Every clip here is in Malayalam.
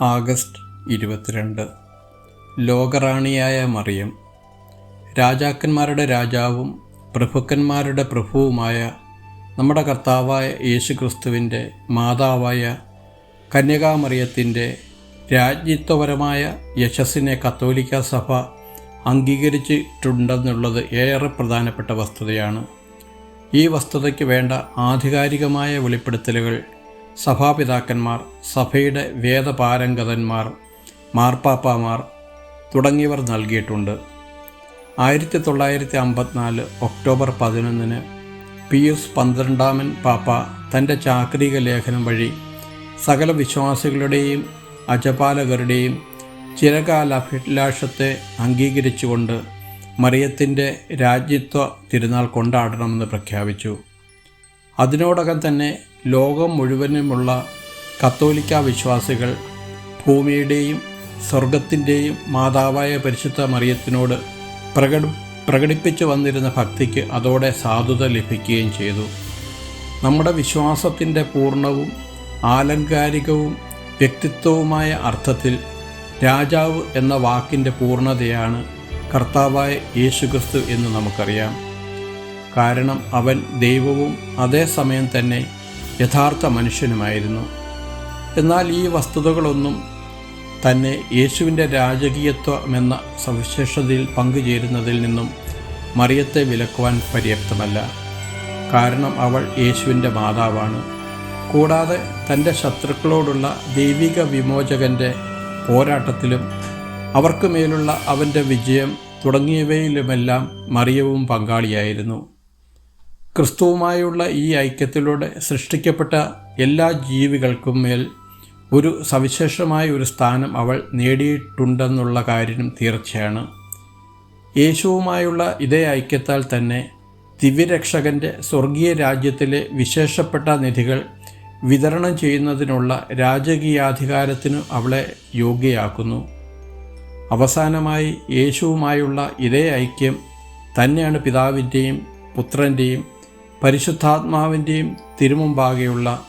ആഗസ്റ്റ് ഇരുപത്തിരണ്ട്. ലോകറാണിയായ മറിയം രാജാക്കന്മാരുടെ രാജാവും പ്രഭുക്കന്മാരുടെ പ്രഭുവുമായ നമ്മുടെ കർത്താവായ യേശു ക്രിസ്തുവിന്റെ മാതാവായ കന്യകാമറിയത്തിന്റെ രാജ്യത്വപരമായ യശസ്സിനെ കത്തോലിക്ക സഭ അംഗീകരിച്ചിട്ടുണ്ടെന്നുള്ളത് ഏറെ പ്രധാനപ്പെട്ട വസ്തുതയാണ്. ഈ വസ്തുതയ്ക്ക് വേണ്ട ആധികാരികമായ വെളിപ്പെടുത്തലുകൾ സഭാപിതാക്കന്മാർ സഭയുടെ വേദപാരംഗതന്മാർ മാർപ്പാപ്പാമാർ തുടങ്ങിയവർ നൽകിയിട്ടുണ്ട്. ആയിരത്തി തൊള്ളായിരത്തി അമ്പത്തിനാല് ഒക്ടോബർ പതിനൊന്നിന് പിയൂസ് പന്ത്രണ്ടാമൻ പാപ്പ തന്റെ ചാക്രിക ലേഖനം വഴി സകല വിശ്വാസികളുടെയും അജപാലകരുടെയും ചിരകാലാഭിലാഷത്തെ അംഗീകരിച്ചുകൊണ്ട് മറിയത്തിന്റെ രാജ്യത്വ തിരുനാൾ കൊണ്ടാടണമെന്ന് പ്രഖ്യാപിച്ചു. അതിനോടകം തന്നെ ലോകം മുഴുവനുമുള്ള കത്തോലിക്ക വിശ്വാസികൾ ഭൂമിയുടെയും സ്വർഗത്തിന്റെയും മാതാവായ പരിശുദ്ധ മറിയത്തിനോട് പ്രകട പ്രകടിപ്പിച്ചു വന്നിരുന്ന ഭക്തിക്ക് അതോടെ സാധുത ലഭിക്കുകയും ചെയ്തു. നമ്മുടെ വിശ്വാസത്തിന്റെ പൂർണവും ആലങ്കാരികവും വ്യക്തിത്വവുമായ അർത്ഥത്തിൽ രാജാവ് എന്ന വാക്കിന്റെ പൂർണതയാണ് കർത്താവായ യേശുക്രിസ്തു എന്ന് നമുക്കറിയാം. കാരണം അവൻ ദൈവവും അതേസമയം തന്നെ യഥാർത്ഥ മനുഷ്യനുമായിരുന്നു. എന്നാൽ ഈ വസ്തുതകളൊന്നും തന്നെ യേശുവിന്റെ രാജകീയത്വമെന്ന സവിശേഷതയിൽ പങ്കുചേരുന്നതിൽ നിന്നും മറിയത്തെ വിലക്കുവാൻ പര്യാപ്തമല്ല. കാരണം അവൾ യേശുവിന്റെ മാതാവാണ്. കൂടാതെ തന്റെ ശത്രുക്കളോടുള്ള ദൈവിക വിമോചകന്റെ പോരാട്ടത്തിലും അവർക്ക് മേലുള്ള അവന്റെ വിജയം തുടങ്ങിയവയിലുമെല്ലാം മറിയവും പങ്കാളിയായിരുന്നു. ക്രിസ്തുവുമായുള്ള ഈ ഐക്യത്തിലൂടെ സൃഷ്ടിക്കപ്പെട്ട എല്ലാ ജീവികൾക്കും മേൽ ഒരു സവിശേഷമായ ഒരു സ്ഥാനം അവൾ നേടിയിട്ടുണ്ടെന്നുള്ള കാര്യം തീർച്ചയാണ്. യേശുവുമായുള്ള ഇതേ ഐക്യത്താൽ തന്നെ ദിവ്യരക്ഷകന്റെ സ്വർഗീയ രാജ്യത്തിലെ വിശേഷപ്പെട്ട നിധികൾ വിതരണം ചെയ്യുന്നതിനുള്ള രാജകീയാധികാരത്തിനു അവളെ യോഗ്യയാക്കുന്നു. അവസാനമായി യേശുവുമായുള്ള ഇതേ ഐക്യം തന്നെയാണ് പിതാവിന്റെയും പുത്രന്റെയും പരിശുദ്ധാത്മാവിന്റെയും തിരുമുമ്പാകെയുള്ള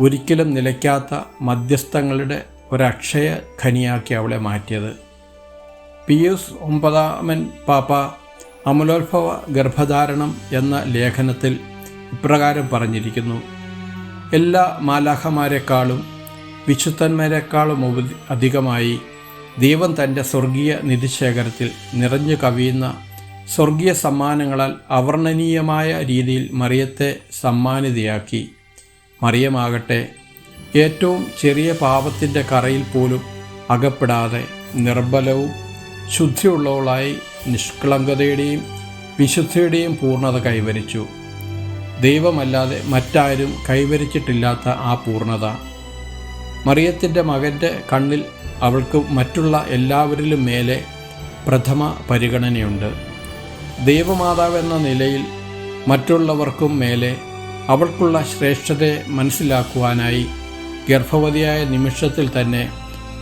ഒരിക്കലും നിലയ്ക്കാത്ത മധ്യസ്ഥങ്ങളുടെ ഒരക്ഷയ ഖനിയാക്കി അവളെ മാറ്റിയത്. പിയൂസ് ഒമ്പതാമൻ പാപ്പ അമലോത്ഭവ ഗർഭധാരണം എന്ന ലേഖനത്തിൽ ഇപ്രകാരം പറഞ്ഞിരിക്കുന്നു. എല്ലാ മാലാഹമാരെക്കാളും വിശുദ്ധന്മാരെക്കാളും അധികമായി ദൈവം തന്റെ സ്വർഗീയ നിധിശേഖരത്തിൽ നിറഞ്ഞു കവിയുന്ന സ്വർഗീയ സമ്മാനങ്ങളാൽ അവർണനീയമായ രീതിയിൽ മറിയത്തെ സമ്മാനിതയാക്കി. മറിയമാകട്ടെ ഏറ്റവും ചെറിയ പാപത്തിന്റെ കറയിൽ പോലും അകപ്പെടാതെ നിർബലവും ശുദ്ധിയുള്ളവളായി നിഷ്കളങ്കതയുടെയും വിശുദ്ധിയുടെയും പൂർണത കൈവരിച്ചു. ദൈവമല്ലാതെ മറ്റാരും കൈവരിച്ചിട്ടില്ലാത്ത ആ പൂർണത. മറിയത്തിന്റെ മകന്റെ കണ്ണിൽ അവൾക്ക് മറ്റുള്ള എല്ലാവരിലും മേലെ പ്രഥമ പരിഗണനയുണ്ട്. ദൈവമാതാവെന്ന നിലയിൽ മറ്റുള്ളവർക്കും മേലെ അവൾക്കുള്ള ശ്രേഷ്ഠതയെ മനസ്സിലാക്കുവാനായി ഗർഭവതിയായ നിമിഷത്തിൽ തന്നെ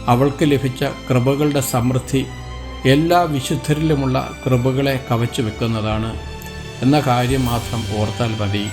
അവൾക്ക് ലഭിച്ച കൃപകളുടെ സമൃദ്ധി എല്ലാ വിശുദ്ധരിലുമുള്ള കൃപകളെ കവച്ചു വെക്കുന്നതാണ് എന്ന കാര്യം മാത്രം ഓർത്താൽ മതി.